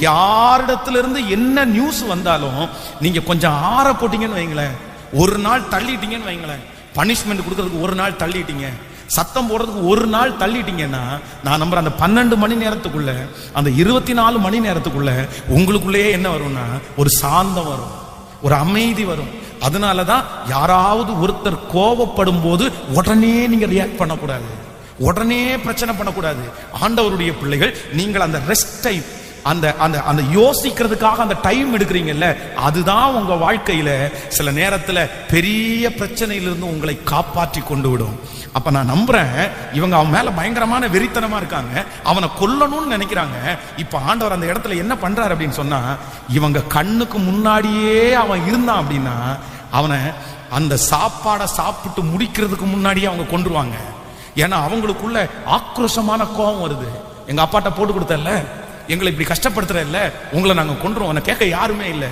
யாரிடத்துல என்ன நியூஸ் வந்தாலும் நீங்க கொஞ்சம் ஆற போட்டீங்கன்னு வைங்களேன். ஒரு நாள் தள்ளிட்டீங்கன்னு வைங்களேன். பனிஷ்மெண்ட் கொடுக்கறதுக்கு ஒரு நாள் தள்ளிட்டீங்க. சத்தம் போடுறதுக்கு ஒரு நாள் தள்ளிட்டீங்கன்னா நான் நம்புறேன் அந்த பன்னெண்டு மணி நேரத்துக்குள்ள அந்த இருபத்தி நாலு மணி நேரத்துக்குள்ள உங்களுக்குள்ளேயே என்ன வரும்னா ஒரு சாந்தம் வரும். ஒரு அமைதி வரும். அதனால தான் யாராவது ஒருத்தர் கோபப்படும் போது உடனே நீங்க ரியாக்ட் பண்ணக்கூடாது. உடனே பிரச்சனை பண்ணக்கூடாது. ஆண்டவருடைய பிள்ளைகள் நீங்கள் அந்த ரெஸ்ட் டைம் அந்த அந்த அந்த யோசிக்கிறதுக்காக அந்த டைம் எடுக்கிறீங்கல்ல அதுதான் உங்க வாழ்க்கையில சில நேரத்துல பெரிய பிரச்சனையிலிருந்து உங்களை காப்பாற்றி கொண்டு விடும். அப்ப நான் நம்புறேன் இவங்க அவன் மேல பயங்கரமான வெறித்தனமா இருக்காங்க அவனை கொல்லணும்னு நினைக்கிறாங்க. இப்ப ஆண்டவர் அந்த இடத்துல என்ன பண்றாரு அப்படின்னு சொன்னா இவங்க கண்ணுக்கு முன்னாடியே அவன் இருந்தான் அப்படின்னா அவனை அந்த சாப்பாடை சாப்பிட்டு முடிக்கிறதுக்கு முன்னாடியே அவங்க கொண்டுருவாங்க ஏன்னா அவங்களுக்குள்ள ஆக்ரோஷமான கோபம் வருது. எங்க அப்பாட்ட போட்டு கொடுத்தல எங்களை இப்படி கஷ்டப்படுத்துற இல்ல. உங்களை நாங்க கொண்டுருவோம் அவனை கேட்க யாருமே இல்லை.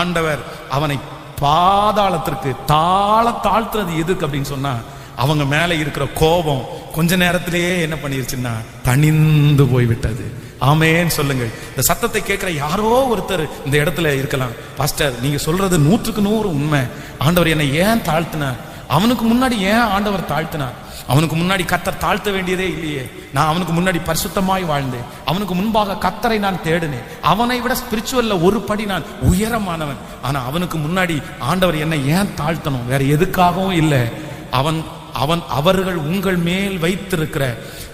ஆண்டவர் அவனை பாதாளத்திற்கு தாள தாழ்த்துறது எதுக்கு அப்படின்னு சொன்னா அவங்க மேல இருக்கிற கோபம் கொஞ்ச நேரத்திலேயே என்ன பண்ணிருச்சுன்னா தணிந்து போய்விட்டது. ஆமேன்னு சொல்லுங்க இந்த சத்தத்தை கேட்கிற யாரோ ஒருத்தர் இந்த இடத்துல இருக்கலாம். பாஸ்டர் நீங்க சொல்றது நூற்றுக்கு நூறு உண்மை. ஆண்டவர் என்னை ஏன் தாழ்த்தினார்? அவனுக்கு முன்னாடி ஏன் ஆண்டவர் தாழ்த்தினார்? அவனுக்கு முன்னாடி கத்தர் தாழ்த்த வேண்டியதே இல்லையே. நான் அவனுக்கு முன்னாடி பரிசுத்தமாய் வாழ்ந்தேன். அவனுக்கு முன்பாக கத்தரை நான் தேடினேன். அவனை விட ஸ்பிரிச்சுவல்ல ஒரு படி நான் உயரமானவன். ஆனா அவனுக்கு முன்னாடி ஆண்டவர் என்னை ஏன் தாழ்த்தணும்? வேற எதுக்காகவும் இல்லை. அவன் அவன் அவர்கள் உங்கள் மேல் வைத்திருக்கிற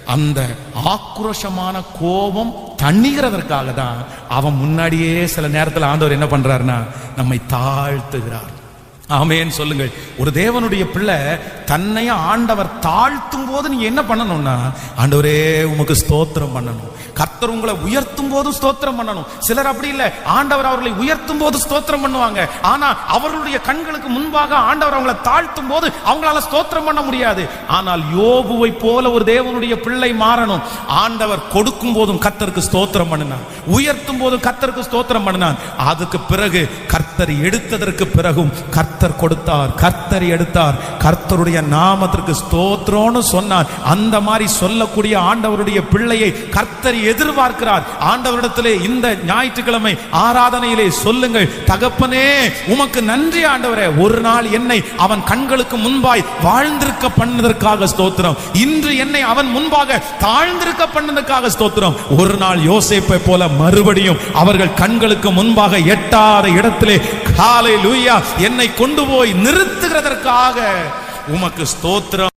அந்த ஆக்ரோஷமான கோபம் தண்ணிகிறதற்காக தான் அவன் முன்னாடியே சில நேரத்தில் ஆண்டவர் என்ன பண்றாருன்னா நம்மை தாழ்த்துகிறார். ஆமேன்னு சொல்லுங்கள். ஒரு தேவனுடைய பிள்ளை தன்னையும் ஆண்டவர் தாழ்த்தும் போது நீங்க என்ன பண்ணணும்னா ஆண்டவரே உமக்கு ஸ்தோத்திரம் பண்ணணும். கர்த்தர் உங்களை உயர்த்தும் போது ஸ்தோத்திரம் பண்ணணும். சிலர் அப்படி இல்லை. ஆண்டவர் அவர்களை உயர்த்தும் போது ஸ்தோத்திரம் பண்ணுவாங்க. ஆனா அவர்களுடைய கண்களுக்கு முன்பாக ஆண்டவர் அவங்களை தாழ்த்தும் போது அவங்களால ஸ்தோத்திரம் பண்ண முடியாது. ஆனால் யோபுவை போல ஒரு தேவனுடைய பிள்ளை மாறணும். ஆண்டவர் கொடுக்கும் போதும் கர்த்தருக்கு ஸ்தோத்திரம் பண்ணினான் உயர்த்தும் போதும் கர்த்தருக்கு ஸ்தோத்திரம் பண்ணினான் அதுக்கு பிறகு கர்த்தர் எடுத்ததற்கு பிறகும் கர்த்தர் கொடுத்தார் கர்த்தர் எடுத்தார். கர்த்தருடைய நாமத்திற்கு ஸ்தோத்திரம்னு சொன்னார். அந்த மாதிரி சொல்லக்கூடிய ஆண்டவருடைய பிள்ளையை கர்த்தர் எதிர்பார்க்கிறார். ஆண்டவரிடத்திலே இந்த ஞாயிற்றுக்கிழமை ஆராதனையிலே சொல்லுங்கள் தகப்பனே உமக்கு நன்றி ஆண்டவரே. ஒரு நாள் என்னை அவன் கண்களுக்கு முன்பாய் வாழ்ந்திருக்க பண்ணதற்காக ஸ்தோத்திரம். இன்று என்னை அவன் முன்பாக தாழ்ந்திருக்க பண்ணதற்காக ஸ்தோத்திரம். ஒரு நாள் யோசிப்பை போல மறுபடியும் அவர்கள் கண்களுக்கு முன்பாக எட்டாத இடத்திலே காலை லூயா என்னை கொண்டு போய் நிறுத்துகிறதற்காக உமக்கு ஸ்தோத்திரம்.